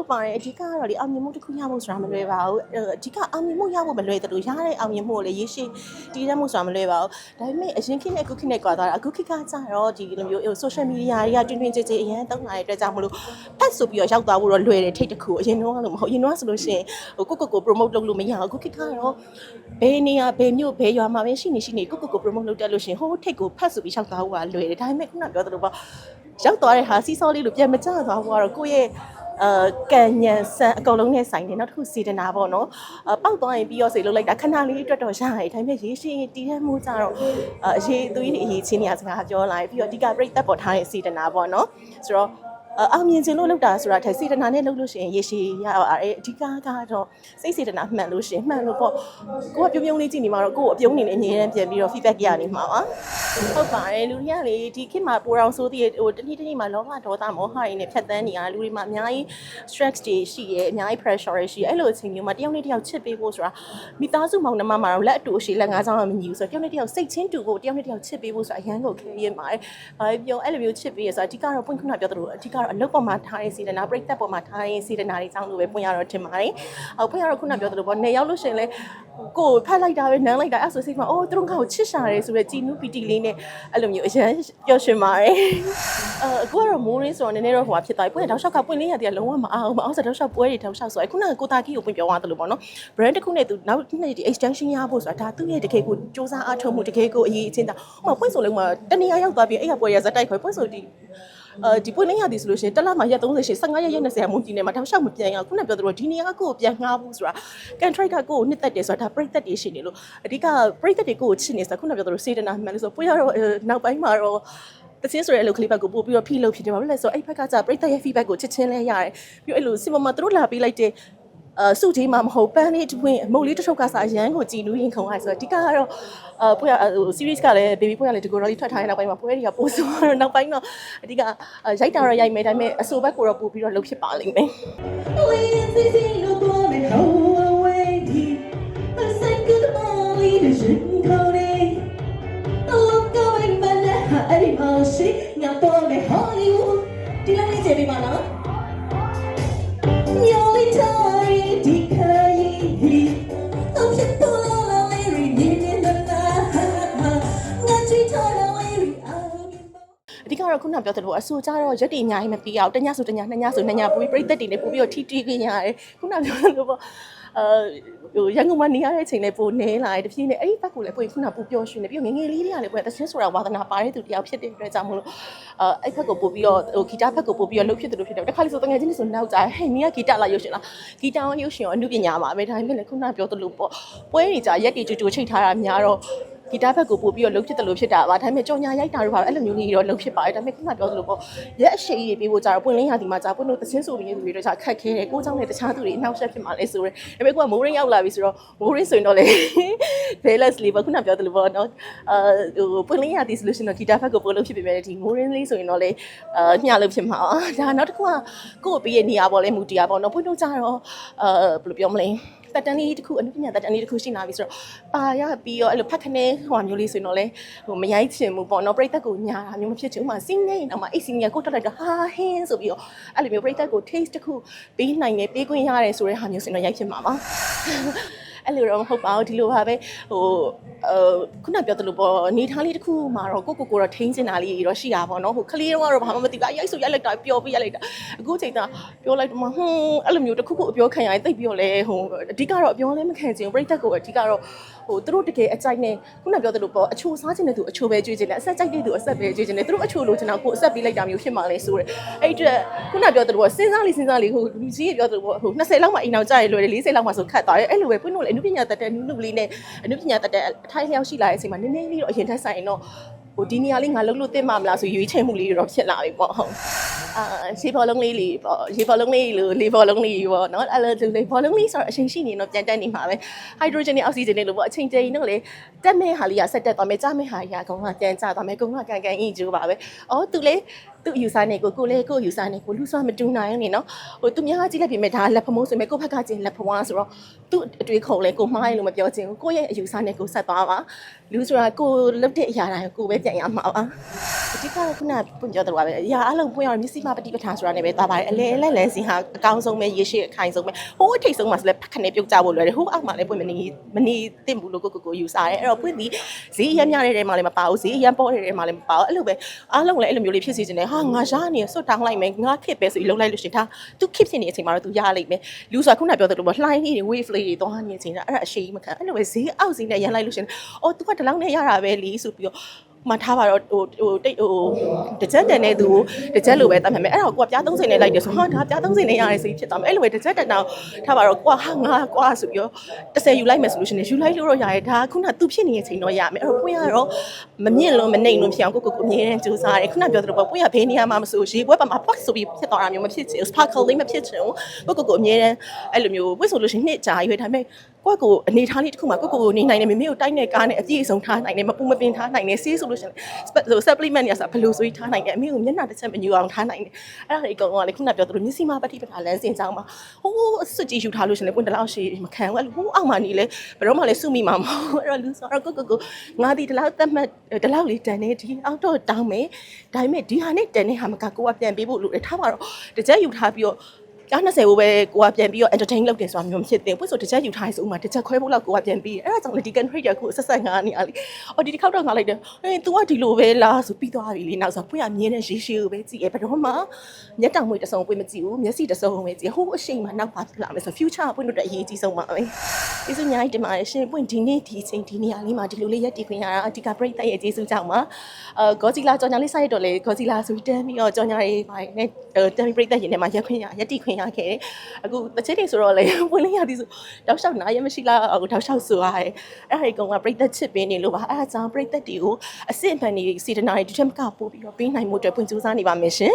ဟုတ်ပါတယ်အဓိကကတော့ဒီအောင်မြင်မှုတစ်ခုရဖို့ဆိုတာမလွယ်ပါဘူးအဲ့အဓိကအောင်မြင်မှုရဖို့မလွယ်တယ်လို့ရတဲ့အောင်မြင်မှုကိုလည်းရရှိတည်ရမှုဆိုတာမလွယ်ပါဘူးဒါပေမဲ့အရင်ခေတ်နဲ့အခုခေတ်နဲ့ကွာသွားတာအခုခေတ်ကကြတော့ဒီလိုမျိုး social media တွေကတွင်တွင်ကြဲကြဲအရင်တုံးလာတဲ့အတွက်ကြောင့်မလို့ဖတ်ဆိုပြီးတော့ရောက်သွားဖို့တော့လွယ်တယ်ထိတ်တစ်ခုအရင်တော့လို့မဟုတ်အရင်တော့ဆိုလို့ရှိရင်ဟိုကိုကိုကို promote လုပ်လို့မရဘူးအခုခေတ်ကတော့ဘယ်နေရာဘယ်မြို့ဘယ်ရွာမှာပဲရှိနေရှိနေကိုကိုကို promote လုပ်တတ်လို့ရှိရင်ဟိုထိတ်ကိုဖတ်ဆိုပြီးရောက်သွားဖို့ကလွယ်တယ်ဒါပေမဲ့ခုနပြောသလိုပေါ့ရောက်သွားတဲ့ဟာစီးစောလေးလို့ပြန်မကြသွားဘူးကတော့ကိုယ့်ရဲ့ အာကံညံဆန်အကုန်လုံးနဲ့ဆိုင်တယ်နောက်တစ်ခုစေတနာပေါ့နော်အပေါက်သွားရင်ပြီးရောစေလို့လိုက်တာခဏလေးအတွက်တော့ရတယ်ဒါပေမဲ့ရေးရှင်းတီးတဲ့မှုကြတော့အအရေးသွေးတွေအရေးချင်းနေရစကားပြောလာပြီးပြီးတော့အဓိကပြိသက်ပေါ်ထားတဲ့စေတနာပေါ့နော်ဆိုတော့ အအောင်မြင်ခြင်းလို့လုပ်တာဆိုတာထိုင်စေတနာနဲ့လုပ်လို့ရှိရင်ရေရှည်ရပါတယ်အဓိကကတော့စိတ်စေတနာမှန်လို့ရှိရင်မှန်လို့ပေါ့ကိုကပြုံးပြုံးလေးကြည့်နေမှာတော့ကိုကိုအပြုံးနေနေအငြင်းတန်းပြန်ပြီးတော့ feedback ရနေမှာပါဟုတ်ပါတယ်လူတွေကလေဒီခေတ်မှာပိုတော်ဆိုးသေးဟိုတနေ့တနေ့မှာလောဘဒေါသမောဟတွေနဲ့ဖြတ်သန်းနေရလူတွေမှာအများကြီး stress တွေရှိရဲအများကြီး pressure တွေရှိရဲအဲ့လိုအချိန်မျိုးမှာတယောက်နဲ့တယောက်ချစ်ပေးဖို့ဆိုတာမိသားစုမောင်နှမမှာတော့လက်အတူအရှိလက်ငါးချောင်းတော့မညီဘူးဆိုတော့တယောက်နဲ့တယောက်စိတ်ချင်းတူဖို့တယောက်နဲ့တယောက်ချစ်ပေးဖို့ဆိုတာအရန်ကိုခဲရင်ပါတယ်။ဘာပဲပြောအဲ့လိုမျိုးချစ်ပေးရဆိုတာအဓိကတော့ပွင့်ခုနပြောသလိုအဓိကတော့အလုပ်ပေါ်မှာထားတဲ့စေတနာပြိသက်ပေါ်မှာထားတဲ့စေတနာတွေကြောင့်လို့ပဲပွင့်ရတော့ထင်ပါတယ်။ဟိုပွင့်ရတော့ခုနပြောသလိုပေါ့နေရောက်လို့ရှိရင်လေကိုယ်ဖတ်လိုက်တာပဲနမ်းလိုက်တာအဲ့ဆိုစိတ်မှာအိုးသူတို့ကကိုချစ်ရှာတယ်ဆိုတော့ကြည်နူးပီတီလေးနဲ့အဲ့လိုမျိုးအရန်ပျော်ရွှင်ပါတယ်။အဲအခုကတော့မိုးရင်းဆိုတော့နည်းနည်းတော့ဟိုဖြစ်သွားပြီပွင့်တောက်လျှောက်ကပွင့်လေးရတဲ့လုံးဝမအောင်မအောင်ဆိုတော့တောက်လျှောက်ပွဲတွေတောက်လျှောက်ဆိုအခုနကကိုတာကီကိုပွင့်ပြောသွားတယ်လို့ပေါ့နော် brand တစ်ခုနဲ့သူနောက်နှစ်ဒီ extension ရဖို့ဆိုတာဒါသူ့ရဲ့တကယ်ကိုစူးစမ်းအားထုတ်မှုတကယ်ကိုအရေးအချင်းတာဟိုမှာပွင့်ဆိုလုံးမှာတနေရာရောက်သွားပြီးအဲ့ရပွဲရဇက်တိုက်ခွဲပွင့်ဆိုဒီအဲ ဒီပွင့်လေးရသည်ဆိုလို့ရှိရင်တစ်လမှာရက်30ရှိ15ရက်ရက်20ရက်မွန်ပြည်နယ်မှာတောက်လျှောက်မပြန်ရအောင်ခုနပြောသလိုဒီနေရာကကိုကိုပြန်ငှားဖို့ဆိုတာ contract ကကိုကိုနှစ်သက်တယ်ဆိုတာဒါပြိသက်တွေရှိနေလို့အဓိကပြိသက်တွေကိုကိုချစ်နေဆိုတာခုနပြောသလိုစေတနာမှန်လို့ဆိုပွင့်ရတော့နောက်ပိုင်းမှာတော့တချင်းဆိုတဲ့အလုပ်ကလေးဘက်ကိုပို့ပြီးတော့ဖိလုပ်ဖြစ်တယ်ဘာလို့လဲဆိုတော့အဲ့ဘက်ကကြာပြိသက်ရဲ့ feedback ကိုချစ်ချင်းလဲရတယ်ပြီးတော့အဲ့လိုစင်မမသူတို့လာပေးလိုက်တဲ့ အစုကြီးမှမဟုတ်ပန်းလေးတွင်အမုတ်လေးတစ်ထုပ်ကစားရန်ကိုကြည်နူးရင်ခုံလိုက်ဆိုတော့အဓိကကတော့အပွဲဟို series ကလည်း baby ပွဲကလည်းဒီကိုတော့လေးထွက်ထားတဲ့နောက်ပိုင်းမှာပွဲတွေကပို့ဆိုတော့နောက်ပိုင်းတော့အဓိကရိုက်တာတော့ရိုက်မယ်ဒါပေမဲ့အဆိုဘက်ကိုတော့ပို့ပြီးတော့လုပ်ဖြစ်ပါလိမ့်မယ် Lean, တော့ခုနပြောသလိုအဆိုကြတော့ရက်တွေအများကြီးမပြီးအောင်တညဆိုတညနှစ်ညဆိုနှစ်ညပူပြီးပြိသက်တွေနဲ့ပူပြီးတော့ထိတီးခင်းရတယ်ခုနပြောသလိုပေါ့အဲဟိုရန်ကုန်မှာနေရတဲ့အချိန်လေးပိုနေလာတယ်တဖြည်းနဲ့အဲ့ဒီဘက်ကိုလည်းပိုခုနပူပျော်ရွှင်နေပြီးတော့ငယ်ငယ်လေးတွေကလည်းပိုတချင်းဆိုတာဝါသနာပါတဲ့သူတယောက်ဖြစ်တဲ့အတွက်ကြောင့်မလို့အဲအဲ့ဘက်ကိုပို့ပြီးတော့ဟိုဂီတဘက်ကိုပို့ပြီးတော့လှုပ်ဖြစ်တယ်လို့ဖြစ်တယ်တခါလေဆိုတငယ်ချင်းတွေဆိုနောက်ကြဟဲ့နင်ကဂီတလာရုပ်ရှင်လားဂီတအောင်ရုပ်ရှင်ရောအမှုပညာပါပဲဒါပေမဲ့လည်းခုနပြောသလိုပေါ့ပွဲတွေကြာရက်တွေတူတူချိတ်ထားတာများတော့ ဂီတဘက်ကိုပို့ပြီးတော့လှုပ်ဖြစ်တယ်လို့ဖြစ်တာပါဒါပေမဲ့ကြောင်ညာရိုက်တာတို့ပါအဲ့လိုမျိုးလေးတော့လှုပ်ဖြစ်ပါတယ်ဒါပေမဲ့ခုနပြောသလိုပေါ့ရက်အရှိကြီးပြေးဖို့ကြတော့ပွင့်လင်းရဒီမှာကြာပွင့်လို့သချင်းဆိုနေတဲ့လူတွေတော့ကြာခက်ခဲတယ်ကိုเจ้าနဲ့တခြားသူတွေအနောက်ရှက်ဖြစ်မှာလဲဆိုရဲဒါပေမဲ့ကိုကမိုးရင်းရောက်လာပြီဆိုတော့မိုးရင်းဆိုရင်တော့လေ Velas လေးပေါ့ခုနပြောသလိုပေါ့နော်အာဟိုပွင့်လင်းရဒီဆိုလို့ရှိရင်တော့ဂီတဘက်ကိုပို့လို့ဖြစ်ပေမဲ့ဒီမိုးရင်းလေးဆိုရင်တော့လေအာညှလို့ဖြစ်မှာပါဒါနောက်တစ်ခုကကို့ကိုပြီးရဲ့နေရာပေါ့လေမူတရားပေါ့နော်ပွင့်လို့ကြတော့အာဘယ်လိုပြောမလဲ တက်တန်းလေးတစ်ခုအနုပညာတက်တန်းလေးတစ်ခုရှိလာပြီဆိုတော့ပါရပြီးတော့အဲ့လိုဖက်ခနဲဟိုဟာမျိုးလေးဆိုရင်တော့လေဟိုမရိုက်ချင်ဘူးပေါ့နော်ပြိတက်ကိုညာတာမျိုးမဖြစ်ချင်ဥမာစင်းနေရင်တော့မှအိတ်စင်းကြီးကိုတက်လိုက်တော့ဟာဟင်းဆိုပြီးတော့အဲ့လိုမျိုးပြိတက်ကို taste တစ်ခုပေးနိုင်တယ်ပေးခွင့်ရတယ်ဆိုတဲ့ဟာမျိုးဆိုရင်တော့ရိုက်ဖြစ်မှာပါ အဲ့လိုတော့မဟုတ်ပါဘူးဒီလိုပါပဲဟို呃ခုနပြောသလိုပေါ့နေထားလေးတစ်ခုမှာတော့ကိုကိုကိုတော့ထိန်းစင်တာလေးတော့ရှိတာပေါ့နော်ဟိုကလေးတော့ကတော့ဘာမှမသိဘူးရိုက်ဆိုရိုက်လိုက်တာပျော်ပြီးရိုက်လိုက်တာအခုချိန်တာပြောလိုက်တော့မှဟွန်းအဲ့လိုမျိုးတစ်ခုခုအပြောခံရရင်တိတ်ပြီးတော့လဲဟိုအဓိကတော့အပြောလည်းမခံချင်ဘူးပြိတက်ကိုအဓိကတော့ဟိုသူတို့တကယ်အကြိုက်နဲ့ခုနပြောသလိုပေါ့အချိုစားချင်တဲ့သူအချိုပဲကြွေးချင်တယ်အဆက်ကြိုက်တဲ့သူအဆက်ပဲကြွေးချင်တယ်သူတို့အချိုလိုချင်တာကိုအဆက်ပေးလိုက်တာမျိုးဖြစ်မှလဲဆိုရယ်အဲ့အတွက်ခုနပြောသလိုပေါ့စဉ်းစားလေးစဉ်းစားလေးဟိုလူကြီးပြောသလိုပေါ့ဟို20လောက်မှအိမ်အောင်ကြာရလွယ်တယ်40လောက်မှဆိုခတ်သွားတယ်အဲ့လိုပဲပွင့်လို့လေအနုပညာတက်တဲ့နုနုလေးနဲ့အနုပညာတက်တဲ့အထိုင်းလျောက်ရှိလာတဲ့အချိန်မှာနည်းနည်းလေးတော့အရင်ထက်ဆိုင်တော့ဟိုဒီနေရာလေးငါလှုပ်လို့တင်မှာမလားဆိုရွေးချယ်မှုလေးတွေတော့ဖြစ်လာပြီပေါ့ဟုတ်အာရေဘောလုံးလေးလေးပေါ့ရေဘောလုံးလေးလို့လေဘောလုံးလေးပေါ့နော်အဲ့လိုလေဘောလုံးလေးဆိုတော့အချိန်ရှိနေတော့ပြန်တက်နေမှာပဲဟိုက်ဒရိုဂျင်နဲ့အောက်ဆီဂျင်နဲ့လို့ပေါ့အချိန်တည်းရင်တော့လေတက်မဲ့ဟာလေးကဆက်တက်သွားမယ်ကြားမဲ့ဟာကြီးကကောင်ကပြန်ကျသွားမယ်ကောင်ကကန်ကန်အင်းကျိုးပါပဲအော်သူလေသူ့ယူဆနေကိုကိုလည်းကိုယူဆနေကိုလူဆိုမတူနိုင်နေနော်ဟိုသူများကြည့်လိုက်ပြီမဲ့ဒါလက်ဖမိုးဆိုမဲ့ကိုဘက်ကကျင်လက်ဖဝါဆိုတော့သူ့အတွေ့ခုံလဲကိုမှားရင်လို့မပြောချင်ဘူးကိုရဲ့အယူဆနဲ့ကိုဆက်သွားပါလူဆိုတာကိုလုတ်တဲ့အရာတိုင်းကိုပဲပြန်ရမှာပါအဓိကတော့ခုနပွင့်ပြောတော့ပါပဲအရာအလုံးပွင့်ရမျက်စိမှပฏิပဋ္ဌာန်ဆိုတာနဲ့ပဲသွားပါတယ်အလဲအလဲလဲစီဟာအကောင်းဆုံးပဲရေရှိအခိုင်ဆုံးပဲဟိုးအထိတ်ဆုံးမှာဆိုလဲဖက်ခနဲ့ပြုတ်ကြဖို့လွယ်တယ်ဟိုးအောက်မှာလဲပွင့်မနေမနေသင့်ဘူးလို့ကိုကိုကိုယူဆတယ်အဲ့တော့ပွင့်ပြီးဈေးရမ်းများတဲ့ထဲမှာလည်းမပါဘူးဈေးရမ်းပေါ်တဲ့ထဲမှာလည်းမပါဘူးအဲ့လိုပဲအားလုံးလည်းအဲ့လိုမျိုးလေးဖြစ်စီခြင်းနဲ့ဟာငါရနေဆွတ်တောင်းလိုက်မယ်ငါခစ်ပဲဆိုပြီးလုံးလိုက်လို့ရှိရင်ဒါ तू ခစ်ဖြစ်နေတဲ့အချိန်မှာတော့ तू ရလိမ့်မယ်လူဆိုတာခုနပြောသလိုပေါ့လှိုင်းလေးတွေ wave လေးတွေသွားနေတဲ့အချိန်ကအဲ့ဒါအရှိကြီးမခံအဲ့လိုပဲဈေးအောက်ဈေးနဲ့ရန်လိုက်လို့ရှိရင်အော် तू ကဒီလောက်နဲ့ရတာပဲလीဆိုပြီးတော့ မှထားပါတော့ဟိုဟိုတိတ်ဟိုတစ်ချက်တန်တဲ့သူကိုတစ်ချက်လိုပဲတတ်မှတ်မယ်အဲ့တော့ကိုကပြား30နဲ့လိုက်တယ်ဆိုဟာဒါပြား30နဲ့ရတဲ့စိတ်ဖြစ်သွားမယ်အဲ့လိုပဲတစ်ချက်တန်တော့ထားပါတော့ကိုကဟာငါကွာဆိုပြီးတော့30ယူလိုက်မယ်ဆိုလို့ရှိရင်ယူလိုက်လို့တော့ရရဲဒါခုန तू ဖြစ်နေတဲ့အချိန်တော့ရမယ်အဲ့တော့ပွင့်ရတော့မမြင့်လို့မနှိမ်လို့ဖြစ်အောင်ကိုကိုကိုအမြဲတမ်းကြိုးစားတယ်ခုနပြောသလိုပေါ့ပွင့်ရဘေးနေရာမှာမဆိုရေပွဲပါမှာ pot ဆိုပြီးဖြစ်သွားတာမျိုးမဖြစ်ချင် sparkle လေးမဖြစ်ချင်ဘူးကိုကိုကိုအမြဲတမ်းအဲ့လိုမျိုးပွင့်ဆိုလို့ရှိရင်နှစ်ကြာရွေးဒါပေမဲ့ ကိုကိုအနေထားလေးတစ်ခုမှာကိုကိုကိုနေနိုင်တယ်မမေကိုတိုက်နေကားနဲ့အပြည့်အစုံထားနိုင်တယ်မပူမပင်ထားနိုင်တယ်ဆေးဆိုလို့ရှိရင်ဆို supplement ညာဆိုဘယ်လိုဆိုပြီးထားနိုင်တယ်အမေကိုမျက်နှာတစ်ချက်မညူအောင်ထားနိုင်တယ်အဲ့ဒါတွေအကုန်လုံးကလေခုနပြောသလိုမျက်စိမပတိပထာလမ်းစင်ကြောင်းမှာဟိုးစွတ်ကြည့်ယူထားလို့ရှိရင်လေပွင့်တလောက်ရှိမခံဘူးအဲ့လိုဟိုးအောက်မှာနေလေဘယ်တော့မှလည်းစုမိမှာမဟုတ်အဲ့တော့လူဆိုတော့ကိုကိုကိုငါဒီတလောက်သက်မှတ်တလောက်လေးတန်နေဒီအောက်တော့တောင်းမယ်ဒါပေမဲ့ဒီဟာနဲ့တန်နေဟာမကကိုကပြန်ပေးဖို့လိုတယ်ထားပါတော့တစ်ချက်ယူထားပြီးတော့ ကား20ကိုပဲကိုကပြန်ပြီးတော့ entertain လုပ်တယ်ဆိုတာမျိုးမဖြစ်သင့်ဘူးဆိုတစ်ချက်ယူထားရင်ဆိုဥမာတစ်ချက်ခွဲဖို့လောက်ကိုကပြန်ပြီးအဲ့ဒါကြောင့်လေဒီ country ကကိုဆက်ဆက်ငားနေရလေအော်ဒီတစ်ခေါက်တော့ငားလိုက်တယ်ဟေး तू ကဒီလိုပဲလားဆိုပြီးသွားပြီလေနောက်ဆိုပွင့်ရမြင်းတဲ့ရေရှည်ကိုပဲကြည့်ရဘယ်တော့မှမျက်တောင်မွေတစ်စုံပွင့်မကြည့်ဘူးမျက်စိတစ်စုံပဲကြည့်ဟိုးအရှိန်မှနောက်ပါလာမယ်ဆို future ပွင့်လို့တဲ့အရေးကြီးဆုံးပါပဲ ကျေးဇူးအများကြီးတင်ပါတယ်ရှင်ပွင့်ဒီနေ့ဒီအချိန်ဒီနေရာလေးမှာဒီလိုလေးရက်တည်ခွင့်ရတာအဓိကပြိတ္တရဲ့ကျေးဇူးကြောင့်ပါအာ Godzilla ကြော်ညာလေးစိုက်တော့လေ Godzilla ဆိုပြီးတန်းပြီးတော့ကြော်ညာရေးပါနဲ့တန်းပြီးပြိတ္တရင်ထဲမှာရက်ခွင့်ရရက်တည်ခွင့်ရခဲ့တယ်အခုတစ်ချက်တည်းဆိုတော့လေဝင်လေးရသည်ဆိုတောက်လျှောက်နားရမရှိလားအခုတောက်လျှောက်ဆိုရတယ်အဲ့ဒါဒီကောင်ကပြိတ္တချစ်ပင်းနေလို့ပါအဲ့ဒါကြောင့်ပြိတ္တတွေကိုအစစ်အမှန်တွေစီတနာတွေဒီထက်မကပို့ပြီးတော့ပေးနိုင်မှုအတွက်ပွင့်ကြိုးစားနေပါမယ်ရှင်